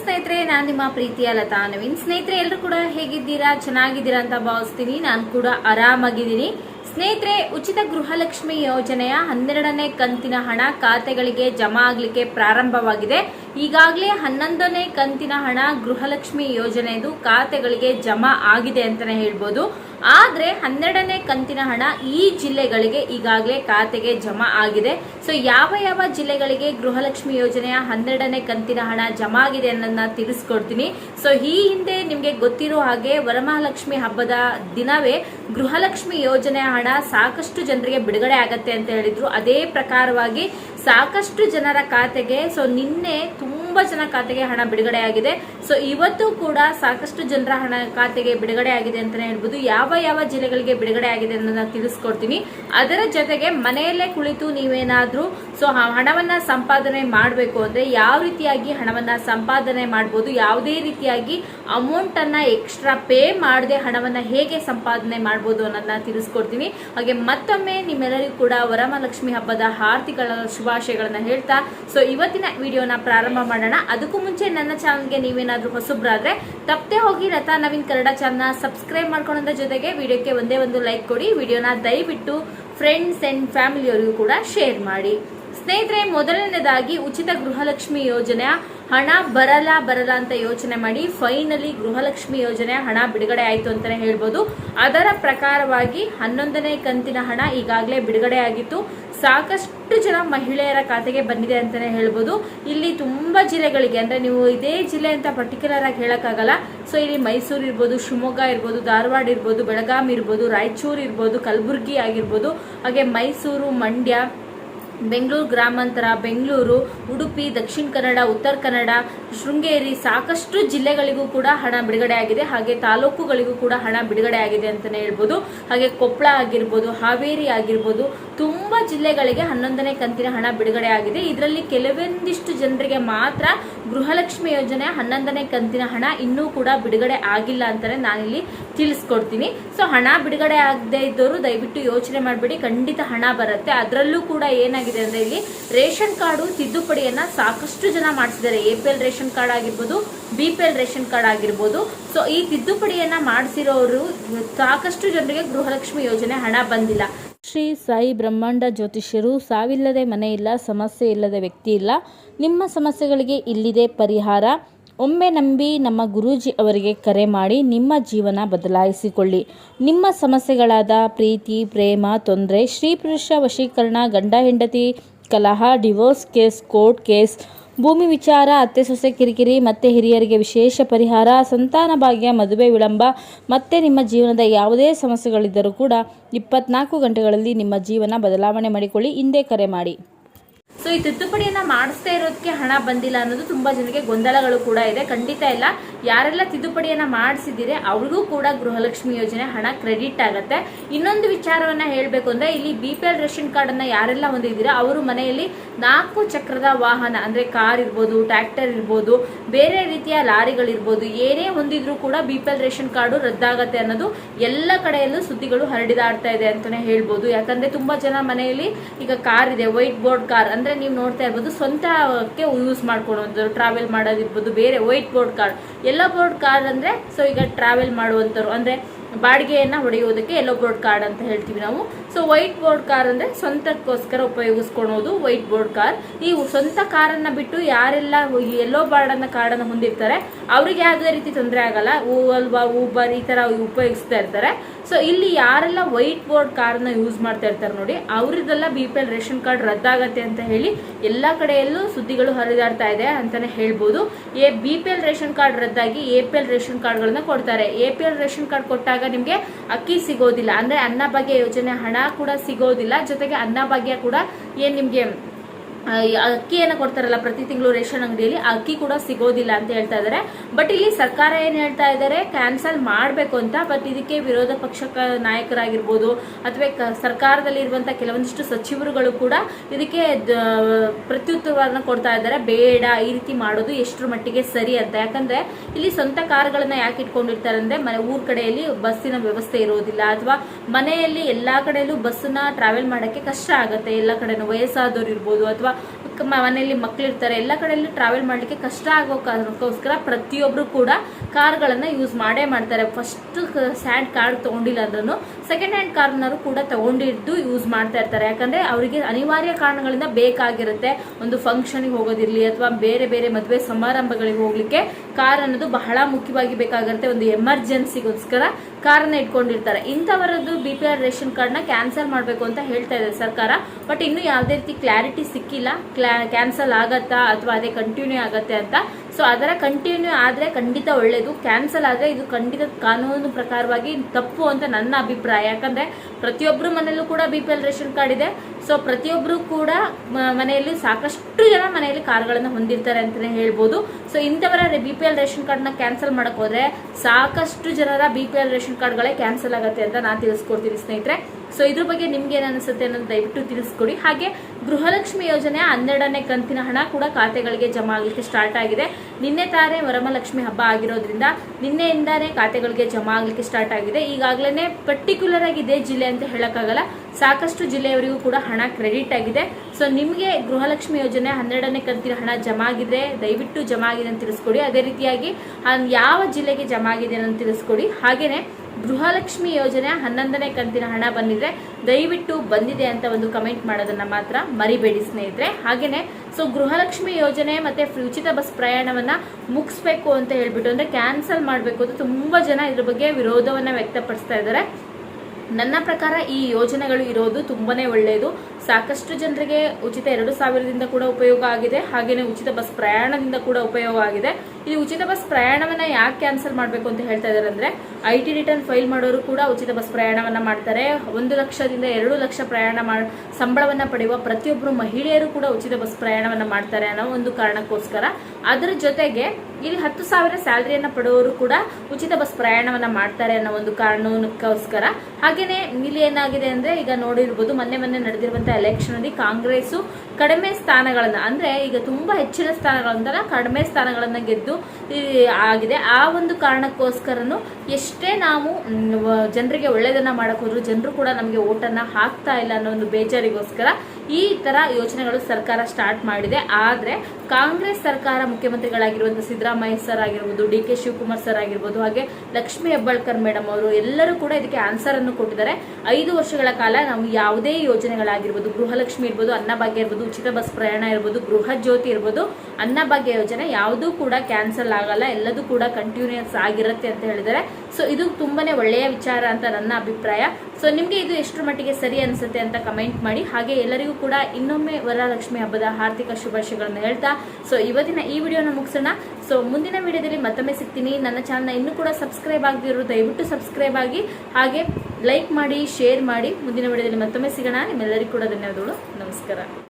ಸ್ನೇಹಿತರೆ, ನಾನು ನಿಮ್ಮ ಪ್ರೀತಿಯ ಲತಾ ನವೀನ್. ಸ್ನೇಹಿತರೆ ಎಲ್ಲರೂ ಕೂಡ ಹೇಗಿದ್ದೀರಾ? ಚೆನ್ನಾಗಿದ್ದೀರಾ ಅಂತ ಭಾವಿಸ್ತೀನಿ. ನಾನು ಕೂಡ ಆರಾಮಾಗಿದ್ದೀನಿ. ಸ್ನೇಹಿತರೆ, ಉಚಿತ ಗೃಹಲಕ್ಷ್ಮಿ ಯೋಜನೆಯ ಹನ್ನೆರಡನೇ ಕಂತಿನ ಹಣ ಖಾತೆಗಳಿಗೆ ಜಮಾ ಆಗಲಿಕ್ಕೆ ಪ್ರಾರಂಭವಾಗಿದೆ. ಈಗಾಗಲೇ ಹನ್ನೊಂದನೇ ಕಂತಿನ ಹಣ ಗೃಹಲಕ್ಷ್ಮಿ ಯೋಜನೆದು ಖಾತೆಗಳಿಗೆ ಜಮಾ ಆಗಿದೆ ಅಂತಲೇ ಹೇಳ್ಬೋದು. ಆದ್ರೆ ಹನ್ನೆರಡನೇ ಕಂತಿನ ಹಣ ಈ ಜಿಲ್ಲೆಗಳಿಗೆ ಈಗಾಗಲೇ ಖಾತೆಗೆ ಜಮಾ ಆಗಿದೆ. ಸೊ ಯಾವ ಯಾವ ಜಿಲ್ಲೆಗಳಿಗೆ ಗೃಹಲಕ್ಷ್ಮಿ ಯೋಜನೆಯ ಹನ್ನೆರಡನೇ ಕಂತಿನ ಹಣ ಜಮಾ ಆಗಿದೆ ಅನ್ನೋದನ್ನ ತಿಳಿಸ್ಕೊಡ್ತೀನಿ. ಸೊ ಈ ಹಿಂದೆ ನಿಮಗೆ ಗೊತ್ತಿರೋ ಹಾಗೆ ವರಮಹಾಲಕ್ಷ್ಮಿ ಹಬ್ಬದ ದಿನವೇ ಗೃಹಲಕ್ಷ್ಮಿ ಯೋಜನೆಯ ಹಣ ಸಾಕಷ್ಟು ಜನರಿಗೆ ಬಿಡುಗಡೆ ಆಗತ್ತೆ ಅಂತ ಹೇಳಿದ್ರು. ಅದೇ ಪ್ರಕಾರವಾಗಿ ಸಾಕಷ್ಟು ಜನರ ಖಾತೆಗೆ ಸೊ ನಿನ್ನೆ ತುಂಬಾ ಜನ ಖಾತೆಗೆ ಹಣ ಬಿಡುಗಡೆ ಆಗಿದೆ. ಸೊ ಇವತ್ತು ಕೂಡ ಸಾಕಷ್ಟು ಜನರ ಹಣ ಖಾತೆಗೆ ಬಿಡುಗಡೆ ಆಗಿದೆ ಅಂತಾನೆ ಹೇಳ್ಬೋದು. ಯಾವ ಯಾವ ಜಿಲ್ಲೆಗಳಿಗೆ ಬಿಡುಗಡೆ ಆಗಿದೆ ಅನ್ನೋದನ್ನ ತಿಳಿಸ್ಕೊಡ್ತೀನಿ. ಅದರ ಜೊತೆಗೆ ಮನೆಯಲ್ಲೇ ಕುಳಿತು ನೀವೇನಾದ್ರೂ ಸೊ ಹಣವನ್ನ ಸಂಪಾದನೆ ಮಾಡಬೇಕು ಅಂದ್ರೆ ಯಾವ ರೀತಿಯಾಗಿ ಹಣವನ್ನ ಸಂಪಾದನೆ ಮಾಡಬಹುದು ಯಾವುದೇ ರೀತಿಯಾಗಿ ಅಮೌಂಟ್ ಅನ್ನ ಎಕ್ಸ್ಟ್ರಾ ಪೇ ಮಾಡದೆ ಹಣವನ್ನ ಹೇಗೆ ಸಂಪಾದನೆ ಮಾಡಬಹುದು ಅನ್ನೋದನ್ನ ತಿಳಿಸ್ಕೊಡ್ತೀನಿ. ಹಾಗೆ ಮತ್ತೊಮ್ಮೆ ನಿಮ್ಮೆಲ್ಲರಿಗೂ ಕೂಡ ವರಮಹಾಲಕ್ಷ್ಮಿ ಹಬ್ಬದ ಹಾರ್ತಿಗಳ ಶುಭಾಶಯಗಳನ್ನ ಹೇಳ್ತಾ ಸೊ ಇವತ್ತಿನ ವಿಡಿಯೋನ ಪ್ರಾರಂಭ ಮಾಡೋಣ. ಅದಕ್ಕೂ ಮುಂಚೆ ನನ್ನ ಚಾನಲ್ಗೆ ನೀವೇನಾದರೂ ಹೊಸಬ್ರಾದ್ರೆ, ತಪ್ಪದೆ ಹೋಗಿ ಲತಾ ನವೀನ್ ಕನ್ನಡ ಚಾನಲ್ನ ಸಬ್ಸ್ಕ್ರೈಬ್ ಮಾಡ್ಕೊಳ್ಳೋದ್ರ ಜೊತೆಗೆ ವಿಡಿಯೋಕ್ಕೆ ಒಂದೇ ಒಂದು ಲೈಕ್ ಕೊಡಿ. ವಿಡಿಯೋನ ದಯವಿಟ್ಟು ಫ್ರೆಂಡ್ಸ್ ಆ್ಯಂಡ್ ಫ್ಯಾಮಿಲಿಯವರಿಗೂ ಕೂಡ ಶೇರ್ ಮಾಡಿ. ಸ್ನೇಹಿತರೆ ಮೊದಲನೇದಾಗಿ ಉಚಿತ ಗೃಹಲಕ್ಷ್ಮಿ ಯೋಜನೆಯ ಹಣ ಬರಲ್ಲ ಬರಲ್ಲ ಅಂತ ಯೋಚನೆ ಮಾಡಿ ಫೈನಲಿ ಗೃಹಲಕ್ಷ್ಮಿ ಯೋಜನೆ ಹಣ ಬಿಡುಗಡೆ ಆಯಿತು ಅಂತಲೇ ಹೇಳ್ಬೋದು. ಅದರ ಪ್ರಕಾರವಾಗಿ ಹನ್ನೊಂದನೇ ಕಂತಿನ ಹಣ ಈಗಾಗಲೇ ಬಿಡುಗಡೆ ಆಗಿತ್ತು. ಸಾಕಷ್ಟು ಜನ ಮಹಿಳೆಯರ ಖಾತೆಗೆ ಬಂದಿದೆ ಅಂತಾನೆ ಹೇಳ್ಬೋದು. ಇಲ್ಲಿ ತುಂಬಾ ಜಿಲ್ಲೆಗಳಿಗೆ, ಅಂದ್ರೆ ನೀವು ಇದೇ ಜಿಲ್ಲೆ ಅಂತ ಪರ್ಟಿಕ್ಯುಲರ್ ಆಗಿ ಹೇಳಕ್ಕಾಗಲ್ಲ. ಸೊ ಇಲ್ಲಿ ಮೈಸೂರು ಇರ್ಬೋದು, ಶಿವಮೊಗ್ಗ ಇರ್ಬೋದು, ಧಾರವಾಡ ಇರ್ಬೋದು ಬೆಳಗಾವಿ ಇರ್ಬೋದು, ರಾಯಚೂರು ಇರ್ಬೋದು, ಕಲಬುರಗಿ ಆಗಿರ್ಬೋದು. ಹಾಗೆ ಮೈಸೂರು, ಮಂಡ್ಯ ಬೆಂಗಳೂರು ಗ್ರಾಮಾಂತರ, ಬೆಂಗಳೂರು, ಉಡುಪಿ, ದಕ್ಷಿಣ ಕನ್ನಡ, ಉತ್ತರ ಕನ್ನಡ, ಶೃಂಗೇರಿ ಸಾಕಷ್ಟು ಜಿಲ್ಲೆಗಳಿಗೂ ಕೂಡ ಹಣ ಬಿಡುಗಡೆ ಆಗಿದೆ. ಹಾಗೆ ತಾಲೂಕುಗಳಿಗೂ ಕೂಡ ಹಣ ಬಿಡುಗಡೆ ಆಗಿದೆ ಅಂತಲೇ ಹೇಳ್ಬೋದು. ಹಾಗೆ ಕೊಪ್ಪಳ ಆಗಿರ್ಬೋದು, ಹಾವೇರಿ ಆಗಿರ್ಬೋದು, ತುಂಬಾ ಜಿಲ್ಲೆಗಳಿಗೆ ಹನ್ನೊಂದನೇ ಕಂತಿನ ಹಣ ಬಿಡುಗಡೆ ಆಗಿದೆ. ಇದರಲ್ಲಿ ಕೆಲವೊಂದಿಷ್ಟು ಜನರಿಗೆ ಮಾತ್ರ ಗೃಹಲಕ್ಷ್ಮಿ ಯೋಜನೆ ಹನ್ನೊಂದನೇ ಕಂತಿನ ಹಣ ಇನ್ನೂ ಕೂಡ ಬಿಡುಗಡೆ ಆಗಿಲ್ಲ ಅಂತಲೇ ನಾನಿಲ್ಲಿ ತಿಳಿಸ್ಕೊಡ್ತೀನಿ. ಸೊ ಹಣ ಬಿಡುಗಡೆ ಆಗದೆ ಇದ್ದವರು ದಯವಿಟ್ಟು ಯೋಚನೆ ಮಾಡಬೇಡಿ. ಖಂಡಿತ ಹಣ ಬರುತ್ತೆ. ಅದರಲ್ಲೂ ಕೂಡ ಏನಾಗಿದೆ ಅಂದರೆ ಇಲ್ಲಿ ರೇಷನ್ ಕಾರ್ಡು ತಿದ್ದುಪಡಿಯನ್ನು ಸಾಕಷ್ಟು ಜನ ಮಾಡಿಸಿದ್ದಾರೆ. A P L ration card ಆಗಿರ್ಬೋದು, B P L ration card ಆಗಿರ್ಬೋದು. ಸೊ ಈ ತಿದ್ದುಪಡಿಯನ್ನು ಮಾಡಿಸಿರೋರು ಸಾಕಷ್ಟು ಜನರಿಗೆ ಗೃಹಲಕ್ಷ್ಮಿ ಯೋಜನೆ ಹಣ ಬಂದಿಲ್ಲ. ಶ್ರೀ ಸಾಯಿ ಬ್ರಹ್ಮಾಂಡ ಜ್ಯೋತಿಷ್ಯರು, ಸಾವಿಲ್ಲದೆ ಮನೆ ಇಲ್ಲ, ಸಮಸ್ಯೆ ಇಲ್ಲದೆ ವ್ಯಕ್ತಿ ಇಲ್ಲ. ನಿಮ್ಮ ಸಮಸ್ಯೆಗಳಿಗೆ ಇಲ್ಲಿದೆ ಪರಿಹಾರ. ಒಮ್ಮೆ ನಂಬಿ ನಮ್ಮ ಗುರೂಜಿ ಅವರಿಗೆ ಕರೆ ಮಾಡಿ ನಿಮ್ಮ ಜೀವನ ಬದಲಾಯಿಸಿಕೊಳ್ಳಿ. ನಿಮ್ಮ ಸಮಸ್ಯೆಗಳಾದ ಪ್ರೀತಿ, ಪ್ರೇಮ, ತೊಂದರೆ ಶ್ರೀ ಪುರುಷ ವಶೀಕರಣ, ಗಂಡ, ಹೆಂಡತಿ, ಕಲಹ, ಡಿವೋರ್ಸ್ ಕೇಸ್, ಕೋರ್ಟ್ ಕೇಸ್, ಭೂಮಿ ವಿಚಾರ, ಅತ್ತೆ, ಸೊಸೆ, ಕಿರಿಕಿರಿ, ಮತ್ತೆ ಹಿರಿಯರಿಗೆ ವಿಶೇಷ ಪರಿಹಾರ, ಸಂತಾನ ಭಾಗ್ಯ, ಮದುವೆ ವಿಳಂಬ, ಮತ್ತೆ ನಿಮ್ಮ ಜೀವನದ ಯಾವುದೇ ಸಮಸ್ಯೆಗಳಿದ್ದರೂ ಕೂಡ ಇಪ್ಪತ್ನಾಲ್ಕು ಗಂಟೆಗಳಲ್ಲಿ ನಿಮ್ಮ ಜೀವನ ಬದಲಾವಣೆ ಮಾಡಿಕೊಳ್ಳಿ. ಹಿಂದೆ ಕರೆ ಮಾಡಿ. ಈ ತಿದ್ದುಪಡಿಯನ್ನ ಮಾಡಿಸ್ತಾ ಇರೋದಕ್ಕೆ ಹಣ ಬಂದಿಲ್ಲ ಅನ್ನೋದು ತುಂಬಾ ಜನಕ್ಕೆ ಗೊಂದಲಗಳು ಕೂಡ ಇದೆ. ಖಂಡಿತ ಇಲ್ಲ. ಯಾರೆಲ್ಲ ತಿದ್ದುಪಡಿಯನ್ನ ಮಾಡಿಸಿದಿರೆ ಅವ್ರಿಗೂ ಕೂಡ ಗೃಹಲಕ್ಷ್ಮಿ ಯೋಜನೆ ಹಣ ಕ್ರೆಡಿಟ್ ಆಗುತ್ತೆ. ಇನ್ನೊಂದು ವಿಚಾರವನ್ನ ಹೇಳಬೇಕು ಅಂದ್ರೆ, ಇಲ್ಲಿ B P L ration card ಅನ್ನ ಯಾರೆಲ್ಲ ಹೊಂದಿದ್ದೀರಾ, ಅವರು ಮನೆಯಲ್ಲಿ ನಾಲ್ಕು ಚಕ್ರದ ವಾಹನ, ಅಂದ್ರೆ ಕಾರ್ ಇರ್ಬೋದು, ಟ್ರ್ಯಾಕ್ಟರ್ ಇರ್ಬೋದು, ಬೇರೆ ರೀತಿಯ ಲಾರಿಗಳಿರ್ಬೋದು, ಏನೇ ಹೊಂದಿದ್ರು ಕೂಡ B P L ration card ರದ್ದಾಗತ್ತೆ ಅನ್ನೋದು ಎಲ್ಲ ಕಡೆಯಲ್ಲೂ ಸುದ್ದಿಗಳು ಹರಡಿದಾಡ್ತಾ ಇದೆ ಅಂತಾನೆ ಹೇಳ್ಬೋದು. ಯಾಕಂದ್ರೆ ತುಂಬಾ ಜನ ಮನೆಯಲ್ಲಿ ಈಗ ಕಾರ್ ಇದೆ, ವೈಟ್ ಬೋರ್ಡ್ ಕಾರ್, ಅಂದ್ರೆ ನೀವು ನೋಡ್ತಾ ಇರ್ಬೋದು, ಸ್ವಂತಕ್ಕೆ ಯೂಸ್ ಮಾಡ್ಕೊಳೋದು ಟ್ರಾವೆಲ್ ಮಾಡೋದಿರ್ಬೋದು, ಬೇರೆ ವೈಟ್ ಬೋರ್ಡ್ ಕಾರ್ಡ್ ಎಲ್ಲ ಬೋರ್ಡ್ ಕಾರ್ಡ್ ಅಂದರೆ ಸೊ ಈಗ ಟ್ರಾವೆಲ್ ಮಾಡುವಂಥವ್ರು ಅಂದ್ರೆ ಬಾಡಿಗೆಯನ್ನ ಹೊಡೆಯುವುದಕ್ಕೆ ಎಲ್ಲೋ ಬೋರ್ಡ್ ಕಾರ್ಡ್ ಅಂತ ಹೇಳ್ತೀವಿ ನಾವು. ಸೊ ವೈಟ್ ಬೋರ್ಡ್ ಕಾರ್ ಅಂದ್ರೆ ಸ್ವಂತಕ್ಕೋಸ್ಕರ ಉಪಯೋಗಿಸ್ಕೊಳೋದು ವೈಟ್ ಬೋರ್ಡ್ ಕಾರ್ ಈ ಸ್ವಂತ ಕಾರನ್ನ ಬಿಟ್ಟು ಯಾರೆಲ್ಲ ಎಲ್ಲೋ ಬಾರ್ಡ್ ಅನ್ನ ಕಾರ್ಡ್ ಅನ್ನ ಹೊಂದಿರ್ತಾರೆ, ಅವರಿಗೆ ಯಾವುದೇ ರೀತಿ ತೊಂದರೆ ಆಗಲ್ಲ. ಅಲ್ವಾ ಊಬರ್ ಈ ತರ ಉಪಯೋಗಿಸ್ತಾ ಇರ್ತಾರೆ. ಸೊ ಇಲ್ಲಿ ಯಾರೆಲ್ಲ ವೈಟ್ ಬೋರ್ಡ್ ಕಾರ್ನ ಯೂಸ್ ಮಾಡ್ತಾ ಇರ್ತಾರೆ ನೋಡಿ, ಅವ್ರದ್ದೆಲ್ಲ B P L ration card ರದ್ದಾಗತ್ತೆ ಅಂತ ಹೇಳಿ ಎಲ್ಲ ಕಡೆಯಲ್ಲೂ ಸುದ್ದಿಗಳು ಹರಿದಾಡ್ತಾ ಇದೆ ಅಂತಾನೆ ಹೇಳ್ಬೋದು. A B P L ration card ರದ್ದಾಗಿ A P L ration ಕಾರ್ಡ್ಗಳನ್ನ ಕೊಡ್ತಾರೆ. A P L ration card ಕೊಟ್ಟಾಗ ನಿಮಗೆ ಅಕ್ಕಿ ಸಿಗೋದಿಲ್ಲ. ಅಂದ್ರೆ ಅನ್ನಭಾಗ್ಯ ಯೋಜನೆ ಹಣ ಕೂಡ ಸಿಗೋದಿಲ್ಲ. ಜೊತೆಗೆ ಅನ್ನಭಾಗ್ಯ ಕೂಡ ಏನ್ ನಿಮ್ಗೆ ಅಕ್ಕಿಯನ್ನು ಕೊಡ್ತಾರಲ್ಲ ಪ್ರತಿ ತಿಂಗಳು ರೇಷನ್ ಅಂಗಡಿಯಲ್ಲಿ ಅಕ್ಕಿ ಕೂಡ ಸಿಗೋದಿಲ್ಲ ಅಂತ ಹೇಳ್ತಾ ಇದ್ದಾರೆ ಬಟ್ ಇಲ್ಲಿ ಸರ್ಕಾರ ಏನು ಹೇಳ್ತಾ ಇದ್ದಾರೆ ಕ್ಯಾನ್ಸಲ್ ಮಾಡಬೇಕು ಅಂತ ಬಟ್ ಇದಕ್ಕೆ ವಿರೋಧ ಪಕ್ಷ ನಾಯಕರಾಗಿರ್ಬೋದು, ಅಥವಾ ಸರ್ಕಾರದಲ್ಲಿ ಇರುವಂತಹ ಕೆಲವೊಂದಿಷ್ಟು ಸಚಿವರುಗಳು ಕೂಡ ಇದಕ್ಕೆ ಪ್ರತ್ಯುತ್ತರವನ್ನು ಕೊಡ್ತಾ ಇದ್ದಾರೆ ಬೇಡ, ಈ ರೀತಿ ಮಾಡೋದು ಎಷ್ಟರ ಮಟ್ಟಿಗೆ ಸರಿ ಅಂತ. ಯಾಕಂದ್ರೆ ಇಲ್ಲಿ ಸ್ವಂತ ಕಾರ್ಗಳನ್ನ ಯಾಕೆ ಇಟ್ಕೊಂಡಿರ್ತಾರೆ ಅಂದ್ರೆ ಮನೆ, ಊರ್ ಕಡೆಯಲ್ಲಿ ಬಸ್ಸಿನ ವ್ಯವಸ್ಥೆ ಇರೋದಿಲ್ಲ, ಅಥವಾ ಮನೆಯಲ್ಲಿ ಎಲ್ಲಾ ಕಡೆಯಲ್ಲೂ ಬಸ್ಸನ್ನ ಟ್ರಾವೆಲ್ ಮಾಡಕ್ಕೆ ಕಷ್ಟ ಆಗುತ್ತೆ. ಎಲ್ಲ ಕಡೆನೂ ವಯಸ್ಸಾದವ್ರು ಇರ್ಬೋದು, ಅಥವಾ было. ಮನೆಯಲ್ಲಿ ಮಕ್ಕಳಿರ್ತಾರೆ ಎಲ್ಲ ಕಡೆಯಲ್ಲಿ ಟ್ರಾವೆಲ್ ಮಾಡಲಿಕ್ಕೆ ಕಷ್ಟ ಆಗೋ ಕಾರಣಕ್ಕೋಸ್ಕರ ಪ್ರತಿಯೊಬ್ಬರು ಕೂಡ ಕಾರ್ಗಳನ್ನು ಯೂಸ್ ಮಾಡೇ ಮಾಡ್ತಾರೆ. ಫಸ್ಟ್ ಸ್ಯಾಂಡ್ ಕಾರ್ ತೊಗೊಂಡಿಲ್ಲ ಅಂದ್ರೂ ಸೆಕೆಂಡ್ ಹ್ಯಾಂಡ್ ಕಾರ್ನಾರು ಕೂಡ ತಗೊಂಡಿದ್ದು ಯೂಸ್ ಮಾಡ್ತಾ ಇರ್ತಾರೆ. ಯಾಕಂದ್ರೆ ಅವರಿಗೆ ಅನಿವಾರ್ಯ ಕಾರಣಗಳಿಂದ ಬೇಕಾಗಿರುತ್ತೆ ಒಂದು ಫಂಕ್ಷನ್ಗೆ ಹೋಗೋದಿರಲಿ ಅಥವಾ ಬೇರೆ ಬೇರೆ ಮದುವೆ ಸಮಾರಂಭಗಳಿಗೆ ಹೋಗಲಿಕ್ಕೆ ಕಾರ್ ಅನ್ನೋದು ಬಹಳ ಮುಖ್ಯವಾಗಿ ಬೇಕಾಗಿರುತ್ತೆ. ಒಂದು ಎಮರ್ಜೆನ್ಸಿಗೋಸ್ಕರ ಕಾರನ್ನ ಇಟ್ಕೊಂಡಿರ್ತಾರೆ. ಇಂಥವರದ್ದು ಬಿ ಪಿ ಆರ್ ರೇಷನ್ ಕಾರ್ಡ್ನ ಕ್ಯಾನ್ಸಲ್ ಮಾಡಬೇಕು ಅಂತ ಹೇಳ್ತಾ ಇದೆ ಸರ್ಕಾರ. ಬಟ್ ಇನ್ನೂ ಯಾವುದೇ ರೀತಿ ಕ್ಲಾರಿಟಿ ಸಿಕ್ಕಿಲ್ಲ. ಕ್ಯಾನ್ಸಲ್ ಆಗತ್ತಾ ಅಥವಾ ಅದೇ ಕಂಟಿನ್ಯೂ ಆಗತ್ತೆ ಅಂತ. ಸೊ ಅದರ ಕಂಟಿನ್ಯೂ ಆದರೆ ಖಂಡಿತ ಒಳ್ಳೆಯದು ಕ್ಯಾನ್ಸಲ್ ಆದರೆ ಇದು ಖಂಡಿತ ಕಾನೂನು ಪ್ರಕಾರವಾಗಿ ತಪ್ಪು ಅಂತ ನನ್ನ ಅಭಿಪ್ರಾಯ. ಯಾಕಂದ್ರೆ ಪ್ರತಿಯೊಬ್ಬರ ಮನೆಯಲ್ಲೂ ಕೂಡ B P L ration card ಇದೆ. ಸೊ ಪ್ರತಿಯೊಬ್ಬರು ಕೂಡ ಮನೆಯಲ್ಲಿ ಸಾಕಷ್ಟು ಜನ ಮನೆಯಲ್ಲಿ ಕಾರ್ಗಳನ್ನು ಹೊಂದಿರ್ತಾರೆ ಅಂತಲೇ ಹೇಳ್ಬೋದು. ಸೊ ಇಂಥವರ ಬಿ ಪಿ ಎಲ್ ರೇಷನ್ ಕಾರ್ಡ್ನ ಕ್ಯಾನ್ಸಲ್ ಮಾಡಕ್ ಹೋದ್ರೆ ಸಾಕಷ್ಟು ಜನರ ಬಿ ಪಿ ಎಲ್ ರೇಷನ್ ಕಾರ್ಡ್ಗಳೇ ಕ್ಯಾನ್ಸಲ್ ಆಗುತ್ತೆ ಅಂತ ನಾನು ತಿಳಿಸ್ಕೊಡ್ತೀನಿ ಸ್ನೇಹಿತರೆ. ಸೊ ಇದ್ರ ಬಗ್ಗೆ ನಿಮ್ಗೆ ಏನ್ ಅನಿಸುತ್ತೆ ಅನ್ನೋದು ದಯವಿಟ್ಟು ತಿಳಿಸ್ಕೊಡಿ. ಹಾಗೆ ಗೃಹಲಕ್ಷ್ಮಿ ಯೋಜನೆ ಹನ್ನೆರಡನೇ ಕಂತಿನ ಹಣ ಕೂಡ ಖಾತೆಗಳಿಗೆ ಜಮಾ ಆಗಲಿಕ್ಕೆ ಸ್ಟಾರ್ಟ್ ಆಗಿದೆ. ನಿನ್ನೆ ತಾರೆ ವರಮಲಕ್ಷ್ಮಿ ಹಬ್ಬ ಆಗಿರೋದ್ರಿಂದ ನಿನ್ನೆಯಿಂದಾನೇ ಖಾತೆಗಳಿಗೆ ಜಮಾ ಆಗಲಿಕ್ಕೆ ಸ್ಟಾರ್ಟ್ ಆಗಿದೆ. ಈಗಾಗಲೇ ಪರ್ಟಿಕ್ಯುಲರ್ ಆಗಿ ಇದೇ ಜಿಲ್ಲೆ ಅಂತ ಹೇಳಕ್ಕಾಗಲ್ಲ. ಸಾಕಷ್ಟು ಜಿಲ್ಲೆಯವರಿಗೂ ಕೂಡ ಹಣ ಕ್ರೆಡಿಟ್ ಆಗಿದೆ. ಸೊ ನಿಮಗೆ ಗೃಹಲಕ್ಷ್ಮಿ ಯೋಜನೆ ಹನ್ನೆರಡನೇ ಕಂತಿನ ಹಣ ಜಮಾ ಆಗಿದೆ. ದಯವಿಟ್ಟು ಜಮಾ ಆಗಿದೆ ಅಂತ ತಿಳಿಸ್ಕೊಡಿ. ಅದೇ ರೀತಿಯಾಗಿ ಯಾವ ಜಿಲ್ಲೆಗೆ ಜಮಾ ಆಗಿದೆ ಅಂತ ತಿಳಿಸ್ಕೊಡಿ. ಹಾಗೇನೆ ಗೃಹಲಕ್ಷ್ಮಿ ಯೋಜನೆ ಹನ್ನೊಂದನೇ ಕಂತಿನ ಹಣ ಬಂದಿದೆ ದಯವಿಟ್ಟು ಬಂದಿದೆ ಅಂತ ಒಂದು ಕಮೆಂಟ್ ಮಾಡೋದನ್ನ ಮಾತ್ರ ಮರಿಬೇಡಿ ಸ್ನೇಹಿತರೆ. ಹಾಗೇನೆ ಸೊ ಗೃಹಲಕ್ಷ್ಮಿ ಯೋಜನೆ ಮತ್ತೆ ಉಚಿತ ಬಸ್ ಪ್ರಯಾಣವನ್ನ ಮುಗಿಸ್ಬೇಕು ಅಂತ ಹೇಳ್ಬಿಟ್ಟು, ಅಂದ್ರೆ ಕ್ಯಾನ್ಸಲ್ ಮಾಡಬೇಕು ಅಂತ ತುಂಬಾ ಜನ ಇದ್ರ ಬಗ್ಗೆ ವಿರೋಧವನ್ನ ವ್ಯಕ್ತಪಡಿಸ್ತಾ ಇದ್ದಾರೆ. ನನ್ನ ಪ್ರಕಾರ ಈ ಯೋಜನೆಗಳು ಇರೋದು ತುಂಬಾನೇ ಒಳ್ಳೆಯದು ಸಾಕಷ್ಟು ಜನರಿಗೆ ಉಚಿತ ಎರಡು ಸಾವಿರದಿಂದ ಕೂಡ ಉಪಯೋಗ ಆಗಿದೆ. ಹಾಗೆಯೇ ಉಚಿತ ಬಸ್ ಪ್ರಯಾಣದಿಂದ ಕೂಡ ಉಪಯೋಗ ಆಗಿದೆ. ಇಲ್ಲಿ ಉಚಿತ ಬಸ್ ಪ್ರಯಾಣವನ್ನ ಯಾಕೆ ಕ್ಯಾನ್ಸಲ್ ಮಾಡಬೇಕು ಅಂತ ಹೇಳ್ತಾ ಇದ್ದಾರೆ ಅಂದ್ರೆ, ಐ ಟಿ ರಿಟರ್ನ್ ಫೈಲ್ ಮಾಡೋರು ಕೂಡ ಉಚಿತ ಬಸ್ ಪ್ರಯಾಣವನ್ನ ಮಾಡ್ತಾರೆ. ಒಂದು ಲಕ್ಷದಿಂದ ಎರಡು ಲಕ್ಷ ಪ್ರಯಾಣ ಸಂಬಳವನ್ನ ಪಡೆಯುವ ಪ್ರತಿಯೊಬ್ಬರು ಮಹಿಳೆಯರು ಕೂಡ ಉಚಿತ ಬಸ್ ಪ್ರಯಾಣವನ್ನ ಮಾಡ್ತಾರೆ ಅನ್ನೋ ಒಂದು ಕಾರಣಕ್ಕೋಸ್ಕರ. ಅದರ ಜೊತೆಗೆ ಇಲ್ಲಿ ಹತ್ತು ಸಾವಿರ ಸ್ಯಾಲರಿಯನ್ನ ಪಡೆಯೋರು ಕೂಡ ಉಚಿತ ಬಸ್ ಪ್ರಯಾಣವನ್ನ ಮಾಡ್ತಾರೆ ಅನ್ನೋ ಒಂದು ಕಾರಣಕ್ಕೋಸ್ಕರ. ಹಾಗೇನೆ ಇಲ್ಲಿ ಏನಾಗಿದೆ ಅಂದ್ರೆ, ಈಗ ನೋಡಿರ್ಬೋದು ಮೊನ್ನೆ ಮೊನ್ನೆ ನಡೆದಿರುವಂತಹ ಎಲೆಕ್ಷನ್ ಕಾಂಗ್ರೆಸ್ಸು ಕಾಂಗ್ರೆಸ್ ಕಡಿಮೆ ಸ್ಥಾನಗಳನ್ನ, ಅಂದ್ರೆ ಈಗ ತುಂಬಾ ಹೆಚ್ಚಿನ ಸ್ಥಾನಗಳಂತಲ್ಲ ಕಡಿಮೆ ಸ್ಥಾನಗಳನ್ನು ಗೆದ್ದು ಆಗಿದೆ. ಆ ಒಂದು ಕಾರಣಕ್ಕೋಸ್ಕರನು ಎಷ್ಟೇ ನಾವು ಜನರಿಗೆ ಒಳ್ಳೇದನ್ನ ಮಾಡೋಕ್ಕೋದ್ರು ಜನರು ಕೂಡ ನಮಗೆ ಓಟನ್ನ ಹಾಕ್ತಾ ಇಲ್ಲ ಅನ್ನೋ ಒಂದು ಬೇಜಾರಿಗೋಸ್ಕರ ಈ ತರ ಯೋಜನೆಗಳು ಸರ್ಕಾರ ಸ್ಟಾರ್ಟ್ ಮಾಡಿದೆ. ಆದ್ರೆ ಕಾಂಗ್ರೆಸ್ ಸರ್ಕಾರ ಮುಖ್ಯಮಂತ್ರಿಗಳಾಗಿರುವಂತಹ ಸಿದ್ದರಾಮಯ್ಯ ಸರ್ ಆಗಿರ್ಬೋದು, ಡಿ ಕೆ ಶಿವಕುಮಾರ್ ಸರ್ ಆಗಿರ್ಬೋದು, ಹಾಗೆ ಲಕ್ಷ್ಮಿ ಹೆಬ್ಬಾಳ್ಕರ್ ಮೇಡಮ್ ಅವರು ಎಲ್ಲರೂ ಕೂಡ ಇದಕ್ಕೆ ಆನ್ಸರ್ ಅನ್ನು ಕೊಟ್ಟಿದ್ದಾರೆ. ಐದು ವರ್ಷಗಳ ಕಾಲ ನಾವು ಯಾವುದೇ ಯೋಜನೆಗಳಾಗಿರ್ಬೋದು, ಗೃಹಲಕ್ಷ್ಮಿ ಇರ್ಬೋದು, ಅನ್ನಭಾಗ್ಯ ಇರ್ಬೋದು, ಉಚಿತ ಬಸ್ ಪ್ರಯಾಣ ಇರ್ಬೋದು, ಗೃಹ ಜ್ಯೋತಿ ಇರ್ಬೋದು, ಅನ್ನಭಾಗ್ಯ ಯೋಜನೆ ಯಾವುದೂ ಕೂಡ ಕ್ಯಾನ್ಸಲ್ ಆಗಲ್ಲ, ಎಲ್ಲದೂ ಕೂಡ ಕಂಟಿನ್ಯೂಸ್ ಆಗಿರುತ್ತೆ ಅಂತ ಹೇಳಿದ್ದಾರೆ. ಸೊ ಇದು ತುಂಬಾನೇ ಒಳ್ಳೆಯ ವಿಚಾರ ಅಂತ ನನ್ನ ಅಭಿಪ್ರಾಯ. ಸೊ ನಿಮಗೆ ಇದು ಎಷ್ಟು ಮಟ್ಟಿಗೆ ಸರಿ ಅನಿಸುತ್ತೆ ಅಂತ ಕಮೆಂಟ್ ಮಾಡಿ. ಹಾಗೆ ಎಲ್ಲರಿಗೂ ಕೂಡ ಇನ್ನೊಮ್ಮೆ ವರಲಕ್ಷ್ಮಿ ಹಬ್ಬದ ಆರ್ಥಿಕ ಶುಭಾಶಯಗಳನ್ನು ಹೇಳ್ತಾ. ಸೊ ಇವತ್ತಿನ ಈ ವಿಡಿಯೋನ ಮುಗಿಸೋಣ. ಸೊ ಮುಂದಿನ ವಿಡಿಯೋದಲ್ಲಿ ಮತ್ತೊಮ್ಮೆ ಸಿಗ್ತೀನಿ. ನನ್ನ ಚಾನಲ್ನ ಇನ್ನೂ ಕೂಡ ಸಬ್ಸ್ಕ್ರೈಬ್ ಆಗದಿರೋ ದಯವಿಟ್ಟು ಸಬ್ಸ್ಕ್ರೈಬ್ ಆಗಿ. ಹಾಗೆ ಲೈಕ್ ಮಾಡಿ ಶೇರ್ ಮಾಡಿ. ಮುಂದಿನ ವಿಡಿಯೋದಲ್ಲಿ ಮತ್ತೊಮ್ಮೆ ಸಿಗೋಣ. ನಿಮ್ಮೆಲ್ಲರಿಗೂ ಕೂಡ ಧನ್ಯವಾದಗಳು. ನಮಸ್ಕಾರ.